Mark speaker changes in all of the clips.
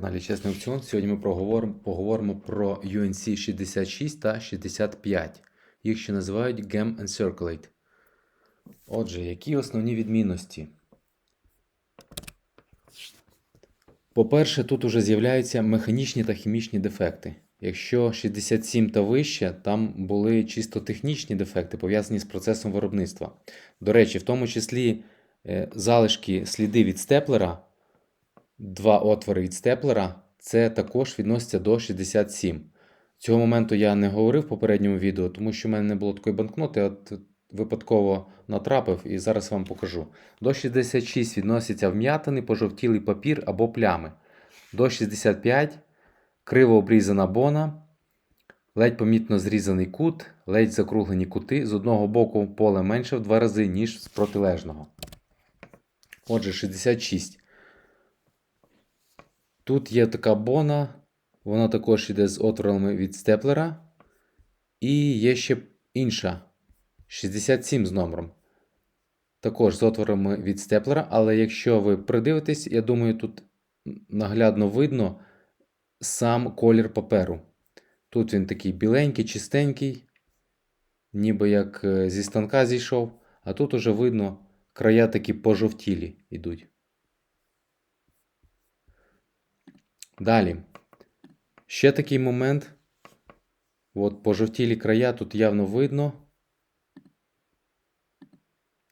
Speaker 1: каналі Чесний Аукціон. Сьогодні ми проговоримо, поговоримо про UNC 66 та 65. Їх ще називають Gem Encirculate. Отже, які основні відмінності? По-перше, тут уже з'являються механічні та хімічні дефекти. Якщо 67 та вище, там були чисто технічні дефекти, пов'язані з процесом виробництва. До речі, в тому числі е, залишки сліди від степлера, два отвори від степлера, це також відноситься до 67. Цього моменту я не говорив в попередньому відео, тому що в мене не було такої банкноти, от випадково натрапив і зараз вам покажу. До 66 відносяться вм'ятини, пожовтілий папір або плями. До 65 криво обрізана бона, ледь помітно зрізаний кут, ледь закруглені кути. З одного боку поле менше в два рази, ніж з протилежного. Отже, 66. Тут є така бона, вона також йде з отворами від степлера. І є ще інша 67 з номером. Також з отворами від степлера, але якщо ви придивитесь, я думаю, тут наглядно видно сам колір паперу. Тут він такий біленький, чистенький, ніби як е, зі станка зійшов, а тут уже видно края такі пожовтілі йдуть. Далі. Ще такий момент. От пожовтілі края тут явно видно.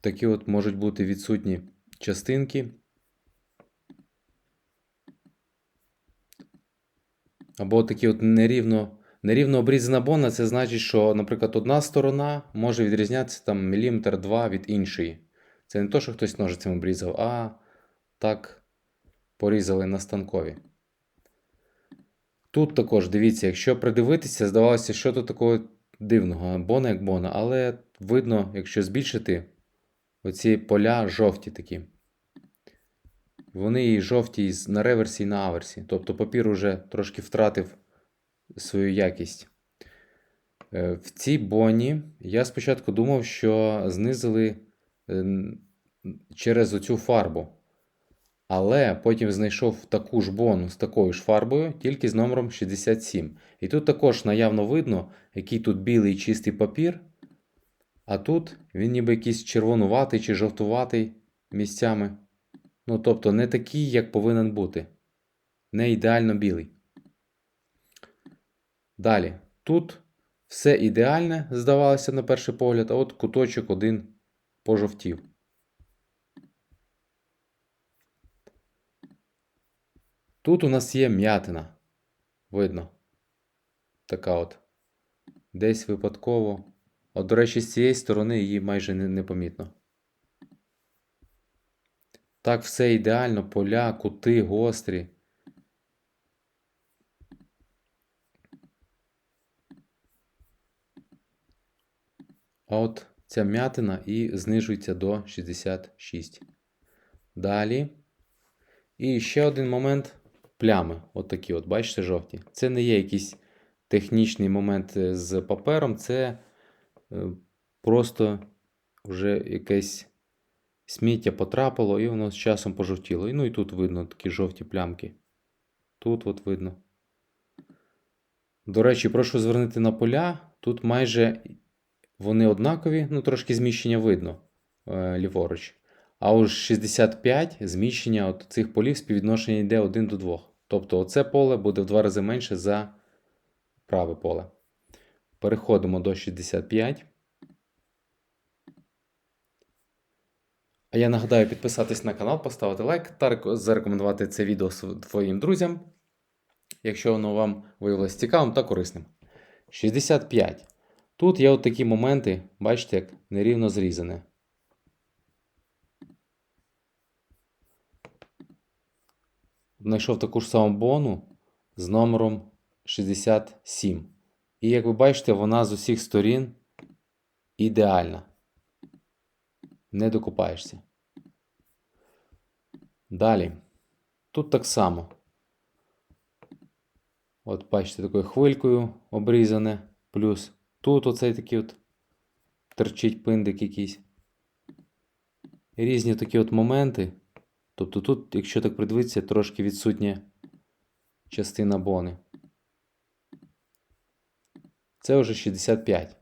Speaker 1: Такі от можуть бути відсутні частинки. Або такі от нерівно, нерівно обрізана бона, це значить, що, наприклад, одна сторона може відрізнятися там міліметр два від іншої. Це не то, що хтось ножицем обрізав, а так порізали на станкові. Тут також дивіться, якщо придивитися, здавалося, що тут такого дивного, бона як бона, але видно, якщо збільшити, оці поля жовті такі. Вони і жовті на реверсі, і на аверсі. Тобто папір уже трошки втратив свою якість. Е, В цій боні я спочатку думав, що знизили е, через оцю фарбу. Але потім знайшов таку ж бону з такою ж фарбою, тільки з номером 67. І тут також наявно видно, який тут білий чистий папір. А тут він ніби якийсь червонуватий чи жовтуватий місцями. Ну, тобто, не такий, як повинен бути. Не ідеально білий. Далі. Тут все ідеальне, здавалося, на перший погляд, а от куточок один пожовтів. Тут у нас є м'ятина. Видно. Така от. Десь випадково. От, до речі, з цієї сторони її майже не, помітно. Так, все ідеально, поля, кути, гострі. А от ця м'ятина і знижується до 66. Далі. І ще один момент плями. От такі, от, бачите, жовті. Це не є якийсь технічний момент е, з папером, це е, просто вже якесь сміття потрапило, і воно з часом пожовтіло. Ну і тут видно такі жовті плямки. Тут от видно. До речі, прошу звернути на поля. Тут майже вони однакові, ну трошки зміщення видно е, ліворуч. А уж 65 зміщення от цих полів співвідношення йде 1 до 2. Тобто оце поле буде в два рази менше за праве поле. Переходимо до 65. А я нагадаю підписатись на канал, поставити лайк та зарекомендувати це відео своїм друзям, якщо воно вам виявилось цікавим та корисним. 65. Тут є от такі моменти, бачите, як нерівно зрізане. Знайшов таку ж саму бону з номером 67. І як ви бачите, вона з усіх сторін ідеальна. Не докупаєшся. Далі. Тут так само. От, бачите, такою хвилькою обрізане. Плюс тут оцей такий от терчить пиндик якийсь. Різні такі от моменти. Тобто тут, якщо так придивитися, трошки відсутнє частина бони. Це вже 65.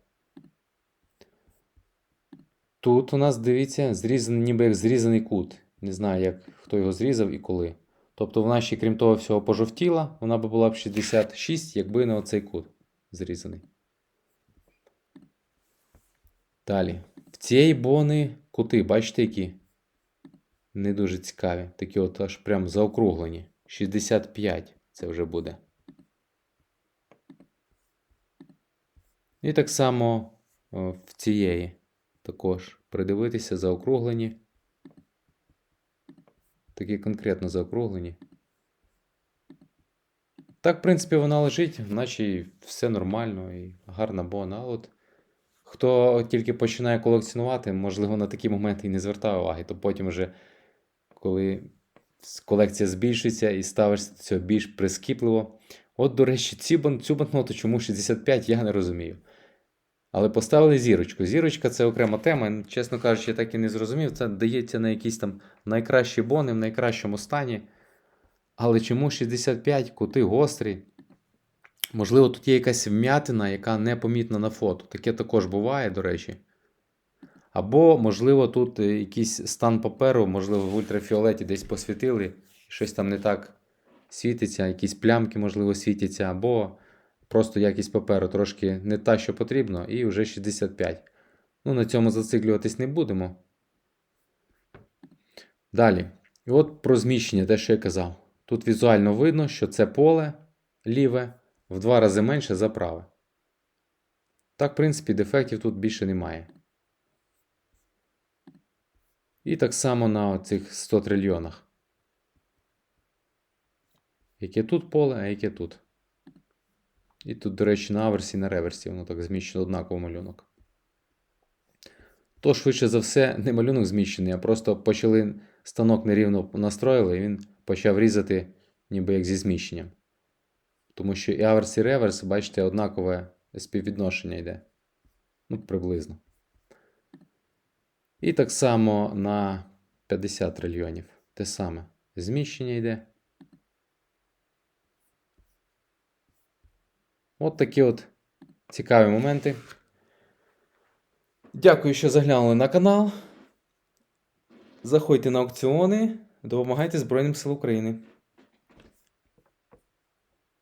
Speaker 1: Тут у нас, дивіться, зрізаний, ніби як зрізаний кут. Не знаю, як хто його зрізав і коли. Тобто вона ще, крім того всього, пожовтіла, вона би була б 66, якби не оцей кут зрізаний. Далі. В цієї бони кути, бачите, які? Не дуже цікаві. Такі от аж прям заокруглені. 65 це вже буде. І так само в цієї також придивитися заокруглені. Такі конкретно заокруглені. Так, в принципі, вона лежить, наче все нормально і гарна бона. От хто тільки починає колекціонувати, можливо, на такі моменти і не звертає уваги, то потім вже, коли колекція збільшується і ставишся до цього більш прискіпливо. От, до речі, ці цю банкноту чому 65, я не розумію. Але поставили зірочку. Зірочка це окрема тема. Чесно кажучи, я так і не зрозумів. Це дається на якісь там найкращі бони в найкращому стані. Але чому 65 кути гострі? Можливо, тут є якась вмятина, яка непомітна на фото. Таке також буває, до речі. Або, можливо, тут е, якийсь стан паперу, можливо, в ультрафіолеті десь посвітили, щось там не так світиться, якісь плямки, можливо, світяться, або просто якість паперу трошки не та, що потрібно, і вже 65. Ну, на цьому зациклюватись не будемо. Далі. І от про зміщення, те, що я казав. Тут візуально видно, що це поле ліве в два рази менше за праве. Так, в принципі, дефектів тут більше немає. І так само на цих 100 трильйонах. Яке тут поле, а яке тут. І тут, до речі, на аверсі і на реверсі воно так зміщено однаково малюнок. То, швидше за все, не малюнок зміщений, а просто почали станок нерівно настроїли, і він почав різати ніби як зі зміщенням. Тому що і аверс, і реверс, бачите, однакове співвідношення йде. Ну, приблизно. І так само на 50 трильйонів. Те саме. Зміщення йде. От такі от цікаві моменти. Дякую, що заглянули на канал. Заходьте на аукціони, допомагайте Збройним силам України.